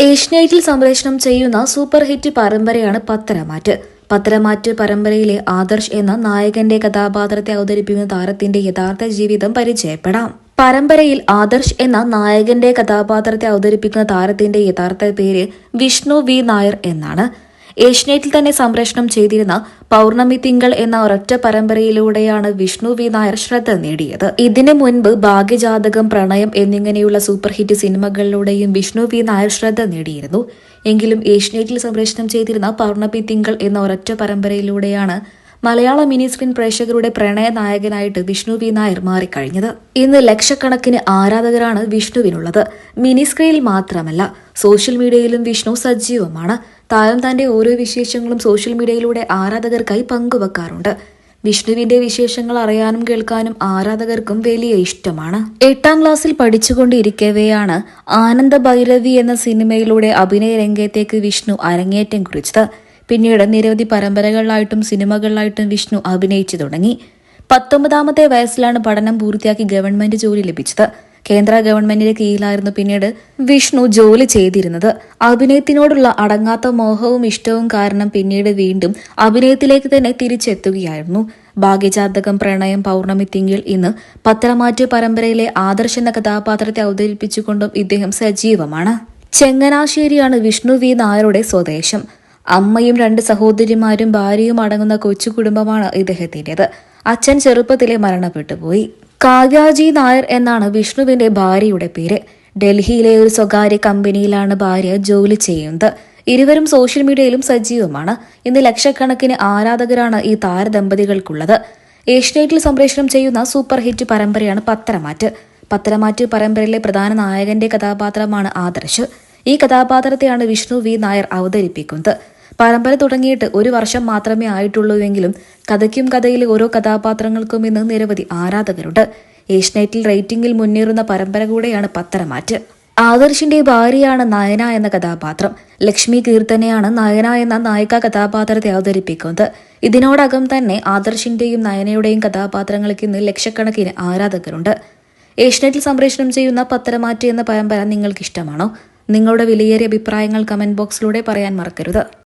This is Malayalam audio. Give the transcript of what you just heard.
ഏഷ്യനൈറ്റിൽ സംപ്രേഷണം ചെയ്യുന്ന സൂപ്പർ ഹിറ്റ് പരമ്പരയാണ് പത്തരമാറ്റ് പത്തരമാറ്റ് പരമ്പരയിലെ ആദർശ് എന്ന നായകന്റെ കഥാപാത്രത്തെ അവതരിപ്പിക്കുന്ന താരത്തിന്റെ യഥാർത്ഥ ജീവിതം പരിചയപ്പെടാം. പരമ്പരയിൽ ആദർശ് എന്ന നായകന്റെ കഥാപാത്രത്തെ അവതരിപ്പിക്കുന്ന താരത്തിന്റെ യഥാർത്ഥ പേര് വിഷ്ണു വി നായർ എന്നാണ്. ഏഷ്യനെറ്റിൽ തന്നെ സംപ്രേഷണം ചെയ്തിരുന്ന പൗർണമി തിങ്കൾ എന്ന ഒരൊറ്റ പരമ്പരയിലൂടെയാണ് വിഷ്ണു വി നായർ ശ്രദ്ധ നേടിയത്. ഇതിനു മുൻപ് ഭാഗ്യജാതകം പ്രണയം എന്നിങ്ങനെയുള്ള സൂപ്പർ ഹിറ്റ് സിനിമകളിലൂടെയും വിഷ്ണു വി നായർ ശ്രദ്ധ നേടിയിരുന്നു. എങ്കിലും ഏഷ്യനെറ്റിൽ സംപ്രേഷണം ചെയ്തിരുന്ന പൗർണമി തിങ്കൾ എന്ന ഒരൊറ്റ പരമ്പരയിലൂടെയാണ് മലയാള മിനി സ്ക്രീൻ പ്രേക്ഷകരുടെ പ്രണയ നായകനായിട്ട് വിഷ്ണു വി നായർ മാറിക്കഴിഞ്ഞത്. ഇന്ന് ലക്ഷക്കണക്കിന് ആരാധകരാണ് വിഷ്ണുവിനുള്ളത്. മിനി സ്ക്രീനിൽ മാത്രമല്ല സോഷ്യൽ മീഡിയയിലും വിഷ്ണു സജീവമാണ്. താരം തന്റെ ഓരോ വിശേഷങ്ങളും സോഷ്യൽ മീഡിയയിലൂടെ ആരാധകർക്കായി പങ്കുവെക്കാറുണ്ട്. വിഷ്ണുവിന്റെ വിശേഷങ്ങൾ അറിയാനും കേൾക്കാനും ആരാധകർക്കും വലിയ ഇഷ്ടമാണ്. എട്ടാം ക്ലാസ്സിൽ പഠിച്ചുകൊണ്ടിരിക്കവെയാണ് ആനന്ദ ഭൈരവി എന്ന സിനിമയിലൂടെ അഭിനയ രംഗത്തേക്ക് വിഷ്ണു അരങ്ങേറ്റം കുറിച്ചത്. പിന്നീട് നിരവധി പരമ്പരകളിലായിട്ടും സിനിമകളിലായിട്ടും വിഷ്ണു അഭിനയിച്ചു തുടങ്ങി. പത്തൊമ്പതാമത്തെ വയസ്സിലാണ് പഠനം പൂർത്തിയാക്കി ഗവൺമെന്റ് ജോലി ലഭിച്ചത്. കേന്ദ്ര ഗവൺമെന്റിന്റെ കീഴിലായിരുന്നു പിന്നീട് വിഷ്ണു ജോലി ചെയ്തിരുന്നത്. അഭിനയത്തിനോടുള്ള അടങ്ങാത്ത മോഹവും ഇഷ്ടവും കാരണം പിന്നീട് വീണ്ടും അഭിനയത്തിലേക്ക് തന്നെ തിരിച്ചെത്തുകയായിരുന്നു. ഭാഗ്യജാതകം പ്രണയം പൗർണമി തിങ്കൾ ഇന്ന് പത്രമാറ്റ പരമ്പരയിലെ ആദർശ എന്ന കഥാപാത്രത്തെ അവതരിപ്പിച്ചുകൊണ്ടും ഇദ്ദേഹം സജീവമാണ്. ചെങ്ങനാശ്ശേരിയാണ് വിഷ്ണു വി നായരുടെ സ്വദേശം. അമ്മയും രണ്ട് സഹോദരിമാരും ഭാര്യയും അടങ്ങുന്ന കൊച്ചു കുടുംബമാണ് ഇദ്ദേഹത്തിന്റെത്. അച്ഛൻ ചെറുപ്പത്തിലെ മരണപ്പെട്ടുപോയി കാവ്യാജി നായർ എന്നാണ് വിഷ്ണുവിന്റെ ഭാര്യയുടെ പേര്. ഡൽഹിയിലെ ഒരു സ്വകാര്യ കമ്പനിയിലാണ് ഭാര്യ ജോലി ചെയ്യുന്നത്. ഇരുവരും സോഷ്യൽ മീഡിയയിലും സജീവമാണ്. ഇന്ന് ലക്ഷക്കണക്കിന് ആരാധകരാണ് ഈ താരദമ്പതികൾക്കുള്ളത്. ഏഷ്യനെറ്റിൽ സംപ്രേഷണം ചെയ്യുന്ന സൂപ്പർ ഹിറ്റ് പരമ്പരയാണ് പത്തരമാറ്റ് പത്തരമാറ്റ് പരമ്പരയിലെ പ്രധാന നായകന്റെ കഥാപാത്രമാണ് ആദർശ്. ഈ കഥാപാത്രത്തെയാണ് വിഷ്ണു വി നായർ അവതരിപ്പിക്കുന്നത്. പരമ്പര തുടങ്ങിയിട്ട് ഒരു വർഷം മാത്രമേ ആയിട്ടുള്ളൂവെങ്കിലും കഥയ്ക്കും കഥയിലെ ഓരോ കഥാപാത്രങ്ങൾക്കും ഇന്ന് നിരവധി ആരാധകരുണ്ട്. ഏഷ്യനെറ്റിൽ റേറ്റിംഗിൽ മുന്നേറുന്ന പരമ്പര കൂടെയാണ് പത്തരമാറ്റ്. ആദർശിന്റെ ഭാര്യയാണ് നയന എന്ന കഥാപാത്രം. ലക്ഷ്മി കീർത്തനയാണ് നയന എന്ന നായിക കഥാപാത്രത്തെ അവതരിപ്പിക്കുന്നത്. ഇതിനോടകം തന്നെ ആദർശിന്റെയും നയനയുടെയും കഥാപാത്രങ്ങൾക്ക് ഇന്ന് ലക്ഷക്കണക്കിന് ആരാധകരുണ്ട്. ഏഷ്യനെറ്റിൽ സംപ്രേഷണം ചെയ്യുന്ന പത്തരമാറ്റ് എന്ന പരമ്പര നിങ്ങൾക്ക് ഇഷ്ടമാണോ നിങ്ങളുടെ വിലയേറിയ അഭിപ്രായങ്ങൾ കമന്റ് ബോക്സിലൂടെ പറയാൻ മറക്കരുത്.